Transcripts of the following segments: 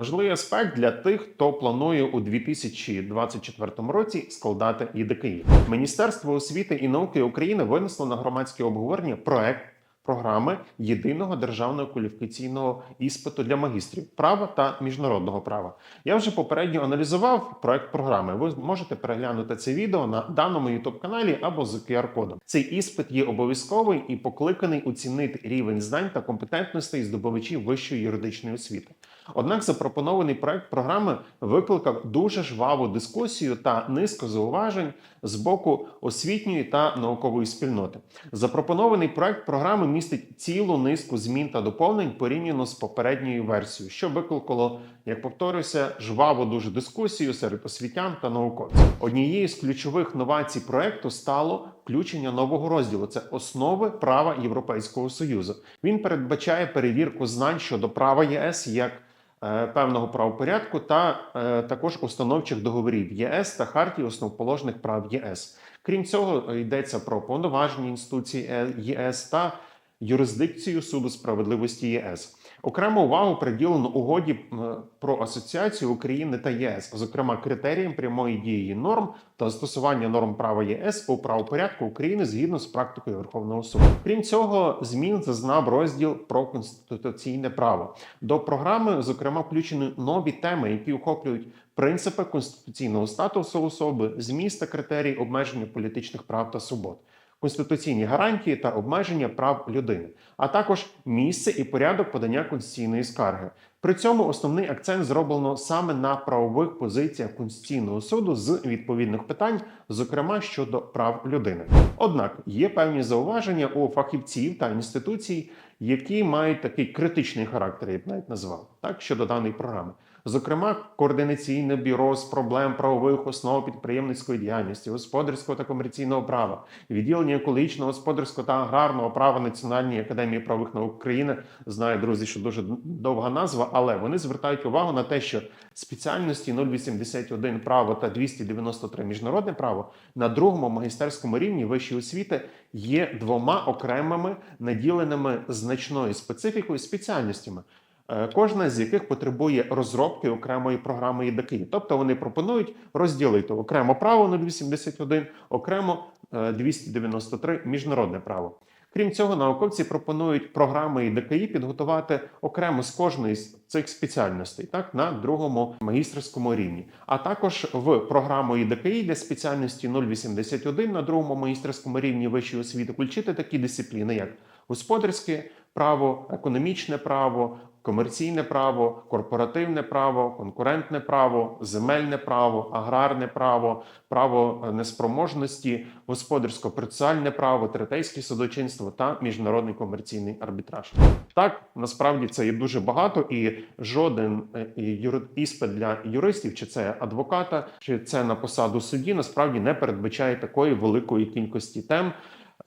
Важливий аспект для тих, хто планує у 2024 році складати ЄДКІ. Міністерство освіти і науки України винесло на громадське обговорення проект програми єдиного державного кваліфікаційного іспиту для магістрів права та міжнародного права. Я вже попередньо аналізував проект програми. Ви можете переглянути це відео на даному youtube каналі або з QR-кодом. Цей іспит є обов'язковий і покликаний оцінити рівень знань та компетентностей здобувачів вищої юридичної освіти. Однак запропонований проект програми викликав дуже жваву дискусію та низку зауважень з боку освітньої та наукової спільноти. Запропонований проект програми містить цілу низку змін та доповнень порівняно з попередньою версією, що викликало, як повторюся, жваву дуже дискусію серед освітян та науковців. Однією з ключових новацій проекту стало включення нового розділу. Це основи права Європейського союзу. Він передбачає перевірку знань щодо права ЄС як е, певного правопорядку та е, також установчих договорів ЄС та хартії основоположних прав ЄС. Крім цього, йдеться про повноваження інституції Е- ЄС та юрисдикцію суду справедливості ЄС. Окрему увагу приділено угоді е, про асоціацію України та ЄС, зокрема критеріям прямої дії норм та застосування норм права ЄС у правопорядку України згідно з практикою Верховного суду. Крім цього, змін зазнав розділ про конституційне право. До програми, зокрема, включені нові теми, які охоплюють принципи конституційного статусу особи, зміст та критерії обмеження політичних прав та свобод. Конституційні гарантії та обмеження прав людини, а також місце і порядок подання конституційної скарги. При цьому основний акцент зроблено саме на правових позиціях Конституційного суду з відповідних питань, зокрема щодо прав людини. Однак є певні зауваження у фахівців та інституцій, які мають такий критичний характер, я б навіть назвав, так щодо даної програми. Зокрема, координаційне бюро з проблем правових основ підприємницької діяльності, господарського та комерційного права, відділення екологічного, господарського та аграрного права Національної академії правових наук України. Знаю, друзі, що дуже довга назва, але вони звертають увагу на те, що спеціальності 081 право та 293 міжнародне право на другому магістерському рівні вищої освіти є двома окремими наділеними значною специфікою спеціальностями кожна з яких потребує розробки окремої програми ЄДКІ. Тобто вони пропонують розділити окремо право 081, окремо е, 293 міжнародне право. Крім цього, науковці пропонують програми ЄДКІ підготувати окремо з кожної з цих спеціальностей, так на другому магістерському рівні. А також в програму ЄДКІ для спеціальності 081 на другому магістерському рівні вищої освіти включити такі дисципліни, як господарське право, економічне право, комерційне право, корпоративне право, конкурентне право, земельне право, аграрне право, право е, неспроможності, господарсько-процесуальне право, третейське судочинство та міжнародний комерційний арбітраж. Так, насправді це є дуже багато, і жоден е, іспит для юристів, чи це адвоката, чи це на посаду судді, насправді не передбачає такої великої кількості тем.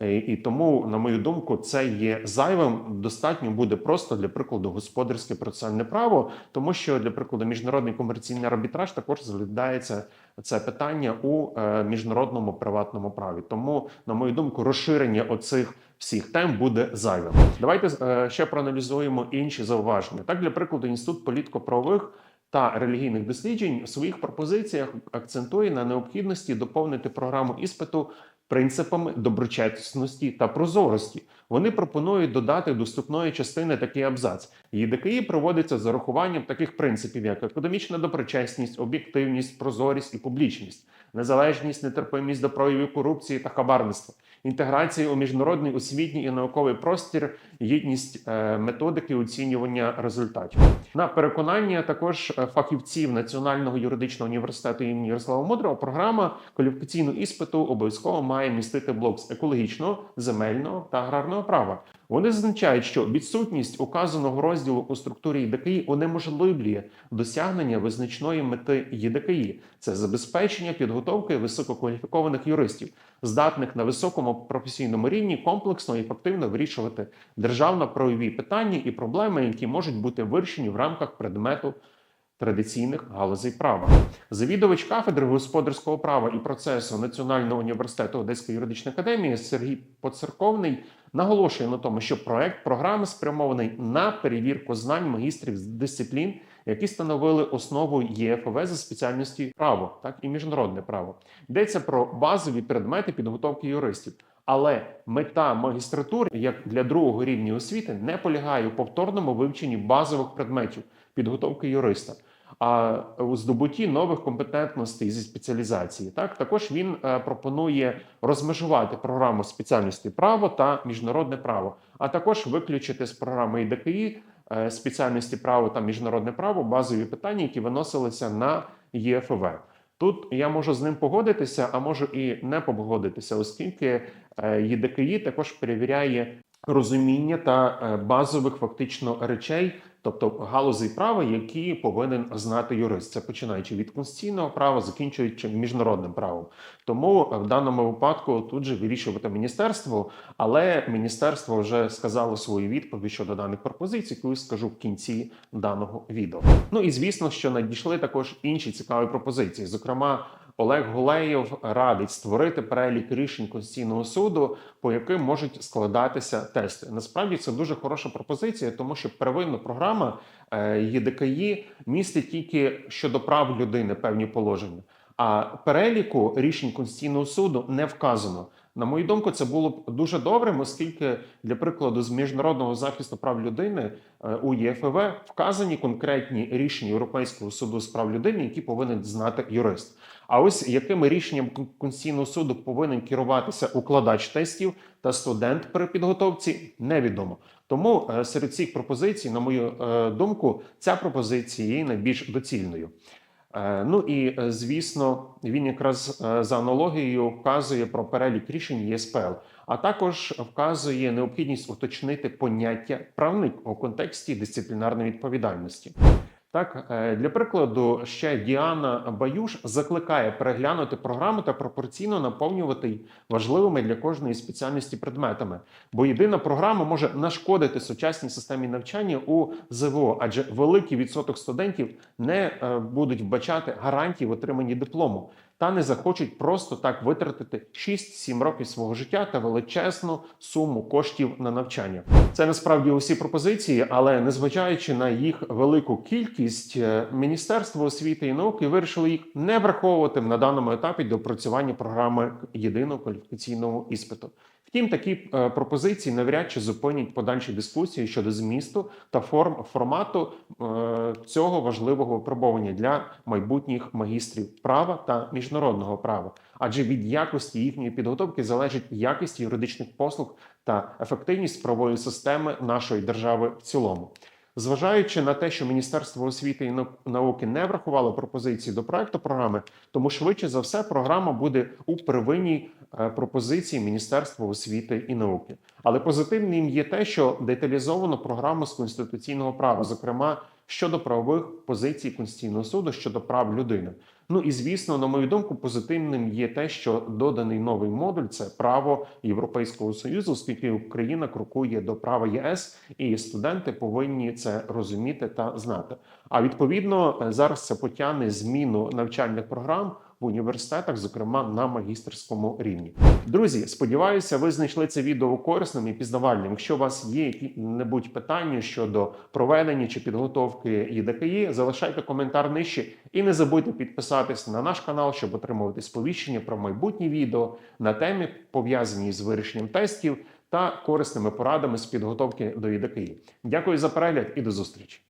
Е, І тому, на мою думку, це є зайвим. Достатньо буде просто для прикладу господарське процесуальне право, тому що для прикладу міжнародний комерційний арбітраж також розглядається це питання у е, міжнародному приватному праві. Тому, на мою думку, розширення оцих всіх тем буде зайвим. Давайте е, ще проаналізуємо інші зауваження. Так, для прикладу, інститут політико-правових та релігійних досліджень у своїх пропозиціях акцентує на необхідності доповнити програму іспиту принципами доброчесності та прозорості. Вони пропонують додати до вступної частини такий абзац. ЄДКІ проводиться з урахуванням таких принципів, як економічна доброчесність, об'єктивність, прозорість і публічність, незалежність, нетерпимість до проявів корупції та хабарництва, інтеграція у міжнародний освітній і науковий простір, єдність е, методики оцінювання результатів. На переконання також е, фахівців Національного юридичного університету імені Ярослава Мудрого програма кваліфікаційного іспиту обов'язково має містити блок з екологічного, земельного та аграрного права. Вони зазначають, що відсутність указаного розділу у структурі ЄДКІ унеможливлює досягнення визначної мети ЄДКІ – це забезпечення підготовки висококваліфікованих юристів, здатних на високому професійному рівні комплексно і ефективно вирішувати державно-правові питання і проблеми, які можуть бути вирішені в рамках предмету традиційних галузей права. Завідувач кафедри господарського права і процесу Національного університету Одеської юридичної академії Сергій Поцерковний наголошує на тому, що проект програми спрямований на перевірку знань магістрів з дисциплін, які становили основу ЄФВ за спеціальністю право, так і міжнародне право. Йдеться про базові предмети підготовки юристів. Але мета магістратури, як для другого рівня освіти, не полягає у повторному вивченні базових предметів підготовки юриста, а у здобутті нових компетентностей зі спеціалізації. Так також він е, пропонує розмежувати програму спеціальності право та міжнародне право, а також виключити з програми ІДКІ е, спеціальності право та міжнародне право базові питання, які виносилися на ЄФВ. Тут я можу з ним погодитися, а можу і не погодитися, оскільки е, ЄДКІ також перевіряє розуміння та е, базових фактично речей, тобто галузей права, які повинен знати юрист. Це починаючи від конституційного права, закінчуючи міжнародним правом. Тому е, в даному випадку тут же вирішувати міністерство, але міністерство вже сказало свою відповідь щодо даних пропозицій, яку скажу в кінці даного відео. Ну і звісно, що надійшли також інші цікаві пропозиції. Зокрема, Олег Гулеєв радить створити перелік рішень Конституційного суду, по яким можуть складатися тести. Насправді це дуже хороша пропозиція, тому що первинна програма е, ЄДКІ містить тільки щодо прав людини певні положення. А переліку рішень Конституційного суду не вказано. На мою думку, це було б дуже добрим, оскільки, для прикладу, з міжнародного захисту прав людини е, у ЄФВ вказані конкретні рішення Європейського суду з прав людини, які повинен знати юрист. А ось якими рішенням Конституційного суду повинен керуватися укладач тестів та студент при підготовці, невідомо. Тому е, серед цих пропозицій, на мою е, думку, ця пропозиція є найбільш доцільною. Е, Ну і е, звісно, він якраз е, за аналогією вказує про перелік рішень ЄСПЛ, а також вказує необхідність уточнити поняття правник у контексті дисциплінарної відповідальності. Так, е, для прикладу, ще Діана Баюш закликає переглянути програму та пропорційно наповнювати важливими для кожної спеціальності предметами, бо єдина програма може нашкодити сучасній системі навчання у ЗВО, адже великий відсоток студентів не е, будуть вбачати гарантій в отриманні диплому та не захочуть просто так витратити 6-7 років свого життя та величезну суму коштів на навчання. Це насправді усі пропозиції, але незважаючи на їх велику кількість, е, Міністерство освіти і науки вирішило їх не враховувати на даному етапі до опрацювання програми єдиного кваліфікаційного іспиту. Втім, такі е, пропозиції навряд чи зупинять подальші дискусії щодо змісту та форм формату е, цього важливого випробування для майбутніх магістрів права та міжнародного права, адже від якості їхньої підготовки залежить якість юридичних послуг та ефективність правової системи нашої держави в цілому. Зважаючи на те, що Міністерство освіти і науки не врахувало пропозиції до проекту програми, тому швидше за все програма буде у первинній е, пропозиції Міністерства освіти і науки. Але позитивним є те, що деталізовано програму з конституційного права, зокрема щодо правових позицій Конституційного суду щодо прав людини. Ну і звісно, на мою думку, позитивним є те, що доданий новий модуль це право Європейського союзу, оскільки Україна крокує до права ЄС, і студенти повинні це розуміти та знати. А відповідно е, зараз це потягне зміну навчальних програм в університетах, зокрема на магістерському рівні. Друзі, сподіваюся, ви знайшли це відео корисним і пізнавальним. Якщо у вас є які-небудь питання щодо проведення чи підготовки ЄДКІ, залишайте коментар нижче і не забудьте підписатись на наш канал, щоб отримувати сповіщення про майбутні відео на темі, пов'язані з вирішенням тестів та корисними порадами з підготовки до ЄДКІ. Дякую за перегляд і до зустрічі.